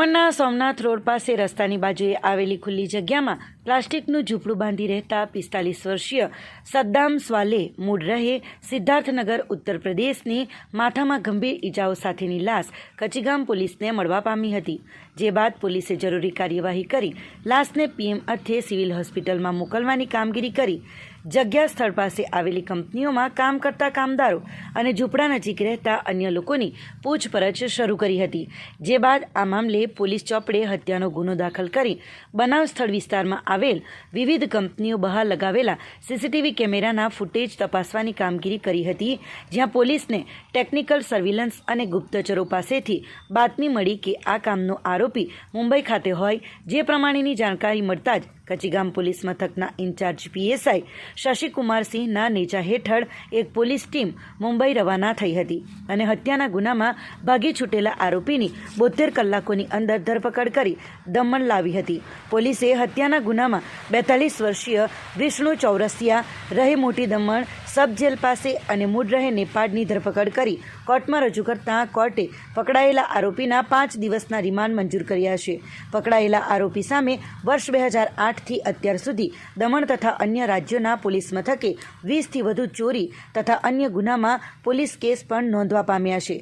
દમણના સોમનાથ રોડ પાસે રસ્તાની બાજુએ આવેલી ખુલ્લી જગ્યામાં પ્લાસ્ટિકનું ઝૂંપડું બાંધી રહેતા પિસ્તાલીસ વર્ષીય સદ્દામ સ્વાલે મૂળ રહે સિદ્ધાર્થનગર, ઉત્તર પ્રદેશની માથામાં ગંભીર ઈજાઓ સાથેની લાશ કચીગામ પોલીસને મળવા પામી હતી, જે બાદ પોલીસે જરૂરી કાર્યવાહી કરી લાશને પીએમ અર્થે સિવિલ હોસ્પિટલમાં મોકલવાની કામગીરી કરી. જગ્યા સ્થળ પાસે આવેલી કંપનીઓમાં કામ કરતા કામદારો અને ઝૂંપડા નજીક રહેતા અન્ય લોકોની પૂછપરછ શરૂ કરી હતી. જે બાદ આ મામલે પોલીસ ચોપડે હત્યાનો ગુનો દાખલ કરી બનાવ સ્થળ વિસ્તારમાં આવેલ વિવિધ કંપનીઓ બહાર લગાવેલા સીસીટીવી કેમેરાના ફૂટેજ તપાસવાની કામગીરી કરી હતી, જ્યાં પોલીસને ટેકનિકલ સર્વિલન્સ અને ગુપ્તચરો પાસેથી બાતમી મળી કે આ કામનો આરોપી મુંબઈ ખાતે હોય, જે પ્રમાણેની જાણકારી મળતા જ કચીગામ પોલીસ મથકના ઇન્ચાર્જ પીએસઆઈ શશિકુમારસિંહના નેજા હેઠળ એક પોલીસ ટીમ મુંબઈ રવાના થઈ હતી અને હત્યાના ગુનામાં ભાગી છૂટેલા આરોપીની બોતેર કલાકોની અંદર ધરપકડ કરી દમણ લાવી હતી. પોલીસે હત્યાના ગુનામાં બેતાલીસ વર્ષીય વિષ્ણુ ચૌરસિયા, રહે મોટી દમણ સબ જેલ પાસે અને મૂળ રહે નેપાળની ધરપકડ કરી કોર્ટમાં રજૂ કરતાં કોર્ટે પકડાયેલા આરોપીના પાંચ દિવસના રિમાન્ડ મંજૂર કર્યા છે. પકડાયેલા આરોપી સામે વર્ષ બે હજાર આઠથી અત્યાર સુધી દમણ તથા અન્ય રાજ્યોના પોલીસ મથકે વીસથી વધુ ચોરી તથા અન્ય ગુનામાં પોલીસ કેસ પણ નોંધવા પામ્યા છે.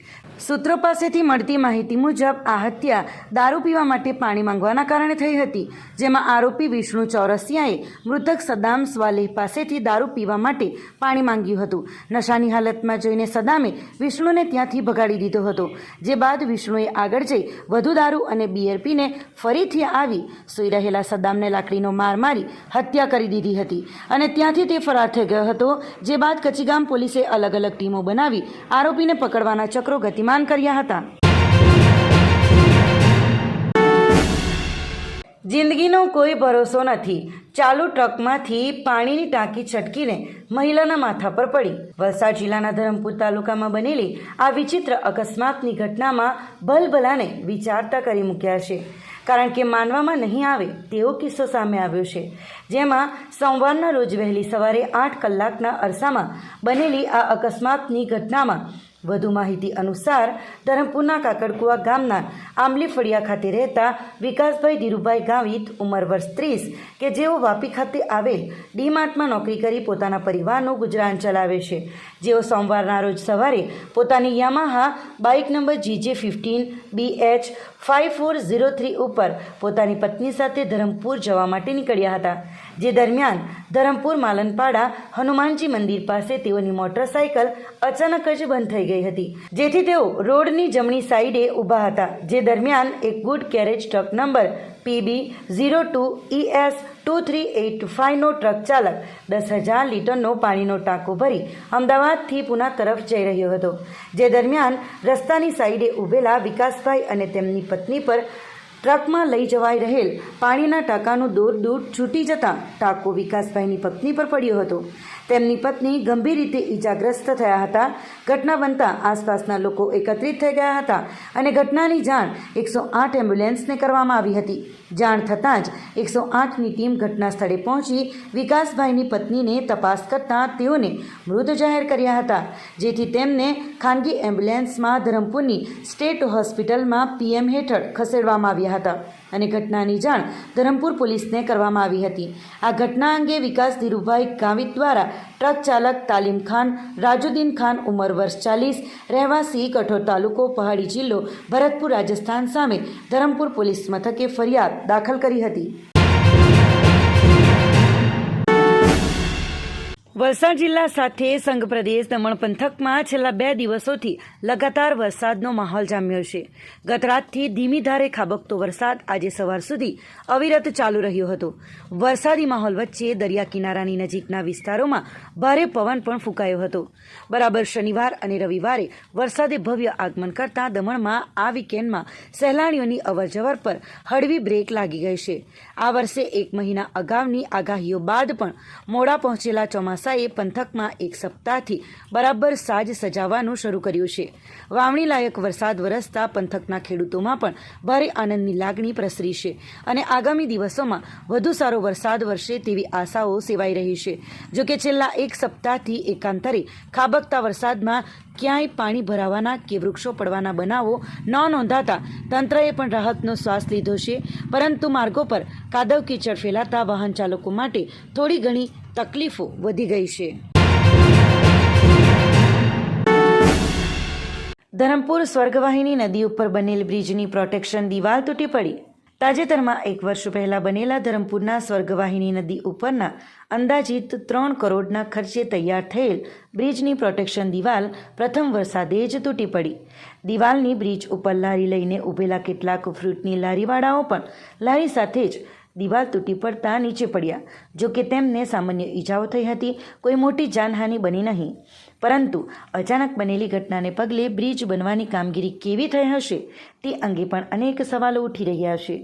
સૂત્રો પાસેથી મળતી માહિતી મુજબ આ હત્યા દારૂ પીવા માટે પાણી માંગવાના કારણે થઈ હતી, જેમાં આરોપી વિષ્ણુ ચૌરસિયાએ મૃતક સદામ સ્વાલેહ પાસેથી દારૂ પીવા માટે પાણી માંગ્યું હતું. નશાની હાલતમાં જોઈને સદામે વિષ્ણુને ત્યાંથી ભગાડી દીધો હતો. જે બાદ વિષ્ણુએ આગળ જઈ વધુ દારૂ અને બિયર પીને ફરીથી આવી સૂઈ રહેલા સદામને લાકડીનો માર મારી હત્યા કરી દીધી હતી. અને ત્યાંથી તે ફરાર થઈ ગયો હતો. જે બાદ કચીગામ પોલીસે અલગ અલગ ટીમો બનાવી આરોપીને પકડવાના ચક્રો ગતિમાન કર્યા હતા. જિંદગીનો કોઈ ભરોસો નથી. ચાલુ ટ્રકમાંથી પાણીની ટાંકી છટકીને મહિલાના માથા પર પડી. વલસાડ જિલ્લાના ધરમપુર તાલુકામાં બનેલી આ વિચિત્ર અકસ્માતની ઘટનામાં ભલભલાને વિચારતા કરી મૂક્યા છે. કારણ કે માનવામાં નહીં આવે તેવો કિસ્સો સામે આવ્યો છે. જેમાં સોમવારના રોજ વહેલી સવારે આઠ કલાકના અરસામાં બનેલી આ અકસ્માતની ઘટનામાં વધુ માહિતી અનુસાર, ધરમપુરના કાકડકુવા ગામના આંબલી ફળિયા ખાતે રહેતા વિકાસભાઈ ધીરુભાઈ ગાવિત, ઉંમર વર્ષ ત્રીસ, કે જેઓ વાપી ખાતે આવેલ ડીમાર્ટમાં નોકરી કરી પોતાના પરિવારનું ગુજરાન ચલાવે છે. જેઓ સોમવારના રોજ સવારે પોતાની Yamaha bike number GJ fifteen B H five four zero three ઉપર પોતાની પત્ની સાથે ધરમપુર જવા માટે નીકળ્યા હતા. જે દરમિયાન ધરમપુર, માલનપાડા, હનુમાનજી મંદિર પાસે તેઓની મોટરસાયકલ અચાનક જ બંધ થઈ ગઈ હતી. જેથી તેઓ રોડની જમણી સાઈડે ઊભા હતા, જે દરમિયાન એક good carriage truck number PB zero two ES two three eight ફાઇવનો truck ચાલક દસ હજાર લીટરનો પાણીનો ટાંકો ભરી અમદાવાદથી પુના તરફ જઈ રહ્યો હતો. જે દરમિયાન રસ્તાની સાઈડે ઊભેલા વિકાસભાઈ અને તેમની પત્ની પર ટ્રકમાં લઈ જવાઈ રહેલ પાણીના ટાંકાનું દોર દૂર છૂટી જતાં ટાંકો વિકાસભાઈની પત્ની પર પડ્યો હતો. તેમની પત્ની ગંભીર રીતે ઈજાગ્રસ્ત થયા હતા. ઘટના બનતા આસપાસના લોકો એકત્રિત થઈ ગયા હતા અને ઘટનાની જાણ એકસો આઠ એમ્બ્યુલન્સને કરવામાં આવી હતી. જાણ થતાં જ એકસો આઠની ટીમ ઘટના સ્થળે પહોંચી વિકાસભાઈની પત્નીને તપાસ કરતાં તેઓને મૃત જાહેર કર્યા હતા, જેથી તેમને ખાનગી એમ્બ્યુલન્સમાં ધરમપુરની સ્ટેટ હોસ્પિટલમાં પીએમ હેઠળ ખસેડવામાં આવ્યા હતા અને ઘટનાની જાણ ધરમપુર પોલીસને કરવામાં આવી હતી. આ ઘટના અંગે વિકાસ ધીરુભાઈ ગાવિત દ્વારા ટ્રક ચાલક તાલીમ ખાન, રાજુદ્દીન ખાન ઉંમર વર્ષ ચાલીસ, રહેવાસી કઠોર તાલુકો પહાડી જિલ્લો ભરતપુર રાજસ્થાન સામે ધરમપુર પોલીસ મથકે ફરિયાદ દાખલ કરી હતી. વલસાડ જિલ્લા સાથે સંઘ પ્રદેશ દમણ પંથકમાં છેલ્લા બે દિવસોથી લગાતાર વરસાદનો માહોલ જામ્યો છે. ગતરાતથી ધીમી ધારે ખાબકતો વરસાદ આજે સવાર સુધી અવિરત ચાલુ રહ્યો હતો. વરસાદી માહોલ વચ્ચે દરિયા કિનારાની નજીકના વિસ્તારોમાં ભારે પવન પણ ફૂંકાયો હતો. બરાબર શનિવાર અને રવિવારે વરસાદે ભવ્ય આગમન કરતા દમણમાં આ વીકેન્ડમાં સહેલાણીઓની અવરજવર પર હળવી બ્રેક લાગી ગઈ છે. આ વર્ષે એક મહિના અગાઉની આગાહીઓ બાદ પણ મોડા પહોંચેલા ચોમાસા ચોમાસાએ પંથકમાં એક સપ્તાહથી બરાબર સાજ સજાવવાનું શરૂ કર્યું છે. વાવણી લાયક વરસાદ વરસતા પંથકના ખેડૂતોમાં પણ ભારે આનંદની લાગણી પ્રસરી છે અને આગામી દિવસોમાં વધુ સારો વરસાદ વરસે તેવી આશાઓ સેવાઈ રહી છે. જોકે છેલ્લા એક સપ્તાહથી એકાંતરે ખાબકતા વરસાદમાં ક્યાંય પાણી ભરાવાના કે વૃક્ષો પડવાના બનાવો ન નોંધાતા તંત્રએ પણ રાહતનો શ્વાસ લીધો છે. પરંતુ માર્ગો પર કાદવ કીચડ ફેલાતા વાહન ચાલકો માટે થોડી ઘણી તકલીફો વધી ગઈ છે. ધરમપુર સ્વર્ગવાહિની નદી ઉપર બનેલ બ્રિજની પ્રોટેક્શન દિવાલ તૂટી પડી. તાજેતરમાં એક વર્ષ પહેલાં બનેલા ધરમપુરના સ્વર્ગવાહિની નદી ઉપરના અંદાજિત ત્રણ કરોડના ખર્ચે તૈયાર થયેલ બ્રિજની પ્રોટેક્શન દિવાલ પ્રથમ વરસાદે જ તૂટી પડી. દિવાલની બ્રિજ ઉપર લારી લઈને ઊભેલા કેટલાક ફ્રૂટની લારીવાળાઓ પણ લારી સાથે જ દિવાલ તૂટી પડતા નીચે પડ્યા. જો કે તેમને સામાન્ય ઈજાઓ થઈ હતી, કોઈ મોટી જાનહાનિ બની નહીં. પરંતુ અચાનક બનેલી ઘટનાને પગલે બ્રિજ બનવાની કામગીરી કેવી થઈ હશે, તે અંગે પણ અનેક સવાલો ઉઠી રહ્યા છે.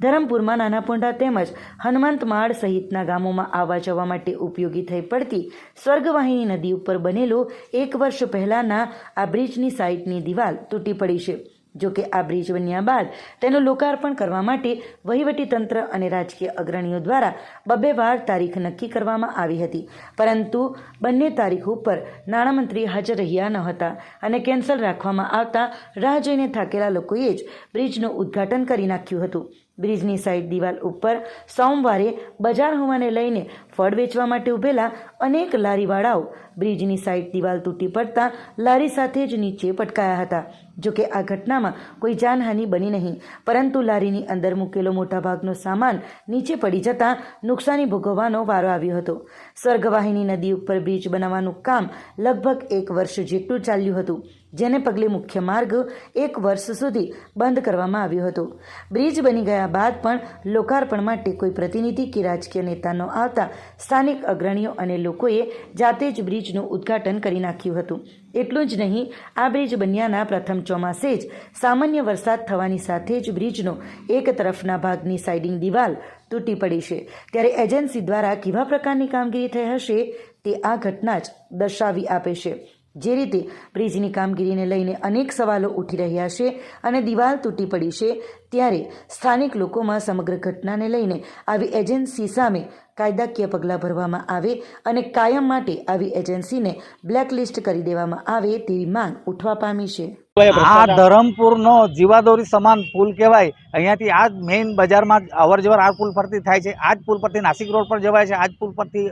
ધરમપુરમાં નાના પોંડા તેમજ હનુમંતમાળ સહિતના ગામોમાં આવવા જવા માટે ઉપયોગી થઈ પડતી સ્વર્ગવાહિની નદી ઉપર બનેલો એક વર્ષ પહેલાંના આ બ્રિજની સાઇટની દિવાલ તૂટી પડી છે. જો કે આ બ્રિજ બન્યા બાદ તેનું લોકાર્પણ કરવા માટે વહીવટીતંત્ર અને રાજકીય અગ્રણીઓ દ્વારા બબ્બે વાર તારીખ નક્કી કરવામાં આવી હતી. પરંતુ બંને તારીખ ઉપર નાણામંત્રી હાજર રહ્યા ન હતા અને કેન્સલ રાખવામાં આવતા રાહ જોઈને થાકેલા લોકોએ જ બ્રિજનું ઉદ્ઘાટન કરી નાખ્યું હતું. બ્રિજની સાઈડ દિવાલ ઉપર સોમવારે બજાર હોવાને લઈને ફળ વેચવા માટે ઊભેલા અનેક લારીવાળાઓ બ્રિજની સાઈડ દિવાલ તૂટી પડતા લારી સાથે જ નીચે પટકાયા હતા. જોકે આ ઘટનામાં કોઈ જાનહાનિ બની નહીં, પરંતુ લારીની અંદર મૂકેલો મોટાભાગનો સામાન નીચે પડી જતાં નુકસાની ભોગવવાનો વારો આવ્યો હતો. સ્વર્ગવાહિની નદી ઉપર બ્રિજ બનાવવાનું કામ લગભગ એક વર્ષ જેટલું ચાલ્યું હતું. જેને પગલે મુખ્ય માર્ગ એક વર્ષ સુધી બંધ કરવામાં આવ્યો હતો. બ્રિજ બની ગયા બાદ પણ લોકાર્પણ માટે કોઈ પ્રતિનિધિ કે રાજકીય નેતાનો આવતા સ્થાનિક અગ્રણીઓ અને લોકોએ જાતે જ બ્રિજનું ઉદ્ઘાટન કરી નાખ્યું હતું. એટલું જ નહીં, આ બ્રિજ બન્યાના પ્રથમ ચોમાસે જ સામાન્ય વરસાદ થવાની સાથે જ બ્રિજનો એક તરફના ભાગની સાઇડિંગ દિવાલ તૂટી પડી છે. ત્યારે એજન્સી દ્વારા કેવા પ્રકારની કામગીરી થઈ હશે તે આ ઘટના જ દર્શાવી આપે છે. જે રીતે બ્રિજની કામગીરીને લઈને અનેક સવાલો ઉઠી રહ્યા છે અને દિવાલ તૂટી પડી છે ત્યારે સ્થાનિક લોકોમાં સમગ્ર ઘટનાને લઈને આવી એજન્સી સામે કાયદાકીય પગલાં ભરવામાં આવે અને કાયમ માટે આવી એજન્સીને બ્લેકલિસ્ટ કરી દેવામાં આવે તેવી માંગ ઉઠવા પામી છે. આ ધરમપુરનો જીવાદોરી સમાન પુલ કહેવાય. અહીંયાથી આ મેઇન બજારમાં અવર જવર આ પુલ પરથી થાય છે આ જ પુલ પરથી નાસિક રોડ પર જવાય છે આ જ પુલ પરથી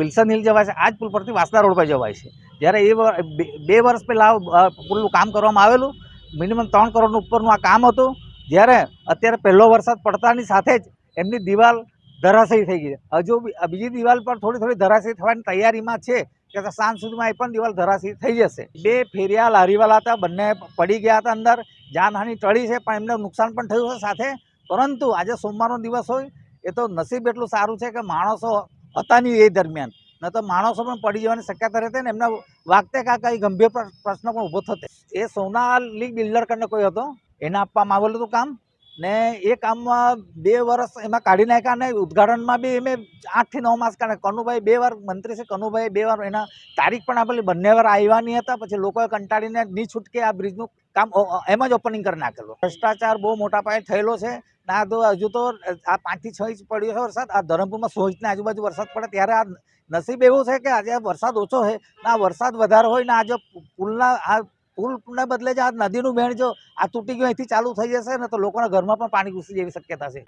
વિલ્સન હિલ જવાય છે આ જ પુલ પરથી વાસદા રોડ પર જવાય છે. જ્યારે એ બે- વર્ષ પહેલાં પુલનું કામ કરવામાં આવેલું મિનિમમ ત્રણ કરોડનું ઉપરનું આ કામ હતું. જ્યારે અત્યારે પહેલો વરસાદ પડતાની સાથે જ એમની દિવાલ ધરાશયી થઈ ગઈ છે. હજુ બીજી દિવાલ પર થોડી થોડી ધરાશયી થવાની તૈયારીમાં છે કે સાંજ સુધીમાં એ પણ દિવાલ ધરાશયી થઈ જશે. બે ફેરિયા લારીવાલા હતા, બંને પડી ગયા હતા અંદર. જાનહાનિ ટળી છે, પણ એમને નુકસાન પણ થયું છે સાથે. પરંતુ આજે સોમવારનો દિવસ હોય, એ તો નસીબ એટલું સારું છે કે માણસો હતા નહીં એ દરમિયાન. ન તો માણસો પણ પડી જવાની શક્યતા રહેતી ને એમના વાગતે કાં કંઈ ગંભીર પ્ર- પ્રશ્ન પણ ઊભો થતો. એ સોના લીગ બિલ્ડર કરીને કોઈ હતો? એને આપવામાં આવેલું હતું કામ? ને એ કામમાં બે વર્ષ એમાં કાઢી નાખ્યા અને ઉદઘાટનમાં બી એમે આઠથી નવ માસ કાઢે. કનુભાઈ બે વાર, મંત્રી છે કનુભાઈ બે વાર એના તારીખ પણ આપેલી. બંને વાર આવ્યા નહીં હતા, પછી લોકોએ કંટાળીને ની છૂટકે આ બ્રિજનું કામ એમ જ ઓપનિંગ કરી નાખેલું. ભ્રષ્ટાચાર બહુ મોટા પાયે થયેલો છે. ના તો હજુ તો આ પાંચથી છ ઇંચ પડ્યો છે વરસાદ. આ ધરમપુરમાં સો ઇંચની આજુબાજુ વરસાદ પડે ત્યારે આ નસીબ એવું છે કે આજે વરસાદ ઓછો છે. ના વરસાદ વધારે હોય ને આજે પુલના આ પુલને બદલે જે આ નદીનું બેણ જો આ તૂટી ગયું, અહીંથી ચાલુ થઈ જશે ને તો લોકોના ઘરમાં પણ પાણી ઘૂસી જેવી શક્યતા છે.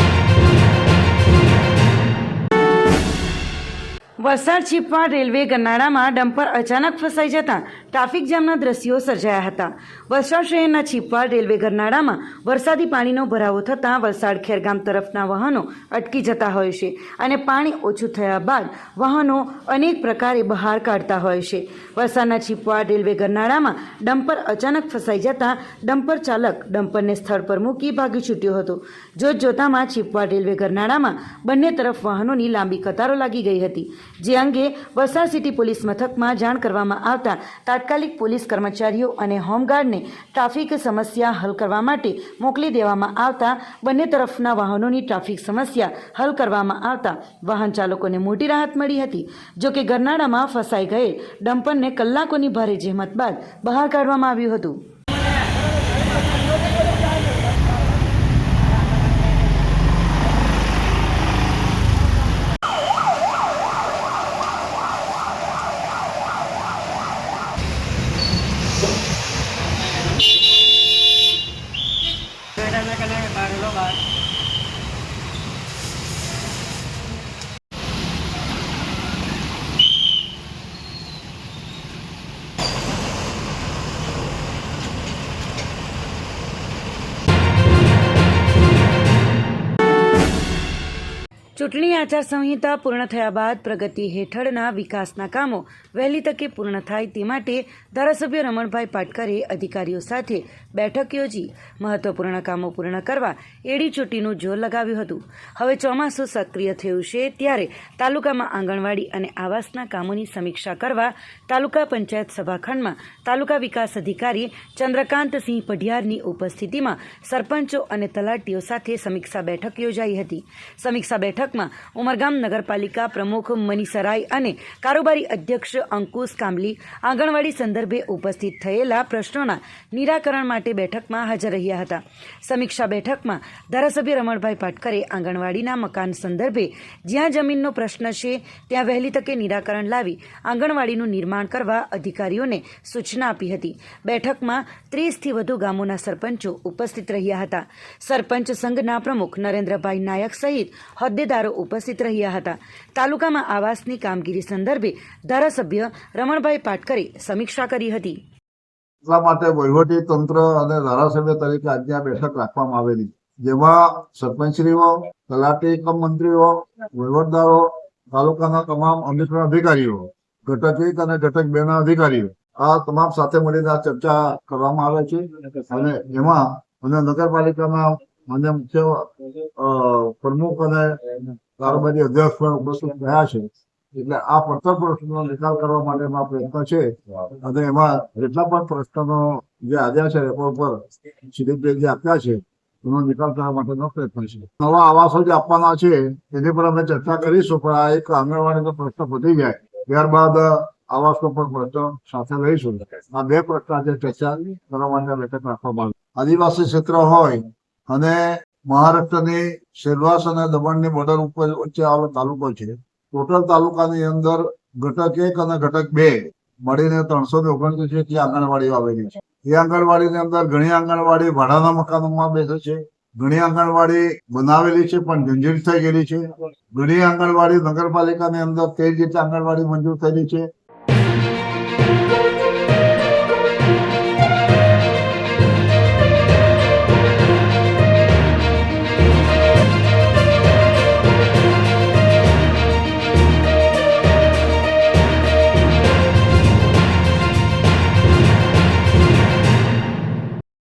વલસાડ છીપવા રેલવે ગરનાળામાં ડમ્પર અચાનક ફસાઈ જતાં ટ્રાફિક જામના દ્રશ્યો સર્જાયા હતા. વલસાડ શહેરના છીપવાડ રેલવે ગરનાળામાં વરસાદી પાણીનો ભરાવો થતાં વલસાડ ખેરગામ તરફના વાહનો અટકી જતા હોય છે અને પાણી ઓછું થયા બાદ વાહનો અનેક પ્રકારે બહાર કાઢતા હોય છે. વલસાડના છીપવાડ રેલવે ગરનાળામાં ડમ્પર અચાનક ફસાઈ જતાં ડમ્પર ચાલક ડમ્પરને સ્થળ પર મૂકી ભાગી છૂટ્યો હતો. જોત જોતામાં છીપવાડ રેલવે ગરનાળામાં બંને તરફ વાહનોની લાંબી કતારો લાગી ગઈ હતી. જે અંગે વલસાડ સિટી પોલીસ મથકમાં જાણ કરવામાં આવતા તાત્કાલિક પોલીસ કર્મચારીઓ અને હોમગાર્ડને ટ્રાફિક સમસ્યા હલ કરવા માટે મોકલી દેવામાં આવતા બંને તરફના વાહનોની ટ્રાફિક સમસ્યા હલ કરવામાં આવતા વાહન ચાલકોને મોટી રાહત મળી હતી. જોકે ગરનાળામાં ફસાઈ ગયેલ ડમ્પરને કલાકોની ભારે જહેમત બાદ બહાર કાઢવામાં આવ્યું હતું. ચૂંટણી આચારસંહિતા પૂર્ણ થયા બાદ પ્રગતિ હેઠળના વિકાસના કામો વહેલી તકે પૂર્ણ થાય તે માટે ધારાસભ્ય રમણભાઈ પાટકરે અધિકારીઓ સાથે બેઠક યોજી. મહત્વપૂર્ણ કામો પૂર્ણ કરવા એડી ચોટીનું જોર લગાવ્યું હતું. હવે ચોમાસું સક્રિય થયું છે ત્યારે તાલુકામાં આંગણવાડી અને આવાસના કામોની સમીક્ષા કરવા તાલુકા પંચાયત સભાખંડમાં તાલુકા વિકાસ અધિકારી ચંદ્રકાંતસિંહ પઢિયારની ઉપસ્થિતિમાં સરપંચો અને તલાટીઓ સાથે સમીક્ષા બેઠક યોજાઈ હતી. સમીક્ષા બેઠકમાં ઉમરગામ નગરપાલિકા પ્રમુખ મનીષરાય અને કારોબારી અધ્યક્ષ અંકુશ કામલી આંગણવાડી સંદર્ભે ઉપસ્થિત થયેલા પ્રશ્નોના નિરાકરણ માટે બેઠકમાં હાજર રહ્યા હતા. સમીક્ષા બેઠકમાં ધારાસભ્ય રમણભાઈ પાટકરે આંગણવાડીના મકાન સંદર્ભે જ્યાં જમીનનો પ્રશ્ન છે ત્યાં વહેલી તકે નિરાકરણ લાવી આંગણવાડીનું નિર્માણ કરવા અધિકારીઓને સૂચના આપી હતી. બેઠકમાં ત્રીસથી વધુ ગામોના સરપંચો ઉપસ્થિત રહ્યા હતા. સરપંચ સંઘના પ્રમુખ નરેન્દ્રભાઈ નાયક સહિત હોદ્દેદારો ઉપસ્થિત રહ્યા હતા. તાલુકામાં આવાસની કામગીરી સંદર્ભે ધારાસભ્ય રમણભાઈ પાટકરે સમીક્ષા કરી હતી. એટલા માટે વહીવટી તંત્ર અને ધારાસભ્ય તરીકે આજે આ બેઠક રાખવામાં આવેલી. જેમાં સરપંચશ્રીઓ, તલાટી કમ મંત્રીઓ, વહીવટદારો, તાલુકાના તમામ અધિકરણ અધિકારીઓ, ઘટક એક અને ઘટક બે ના અધિકારીઓ, આ તમામ સાથે મળીને આ ચર્ચા કરવામાં આવે છે. અને એમાં અને નગરપાલિકાના માન્ય મુખ્ય પ્રમુખ અને કારોબારી અધ્યક્ષ પણ ઉપસ્થિત રહ્યા છે. એટલે આ પડતર પ્રશ્નોનો નિકાલ કરવા માટેનો પ્રયત્ન છે. અને એમાં જેટલા પણ પ્રશ્નો જે આવ્યા છે રેકોર્ડ પર શિરીષભાઈ જે આપ્યા છે, એનો નિકાલ કરવા માટેનો પ્રયત્ન છે. નવા આવાસો જે આપવાના છે, એની પર અમે ચર્ચા કરીશું, પણ આ એક આંગણવાડીનો પ્રશ્ન પતી જાય. ત્યારબાદ આવાસનો પણ પ્રશ્ન સાથે લઈશું આ બે પ્રશ્ન આજે ચર્ચા કરવા માટે બેઠક રાખવામાં આવી. આદિવાસી ક્ષેત્ર હોય અને મહારાષ્ટ્રની સેલવાસ અને દમણની બોર્ડર ઉપર વચ્ચે આવેલો તાલુકો છે. ટોટલ તાલુકાની અંદર ઘટક એક અને ઘટક બે મળીને ત્રણસો ને ઓગણત્રીસ જેટલી આંગણવાડીઓ આવેલી છે. એ આંગણવાડીની અંદર ઘણી આંગણવાડી ભાડાના મકાનોમાં બેસે છે. ઘણી આંગણવાડી બનાવેલી છે, પણ જંજીર થઈ ગયેલી છે. ઘણી આંગણવાડી નગરપાલિકાની અંદર તેર જેટલી આંગણવાડી મંજૂર થયેલી છે.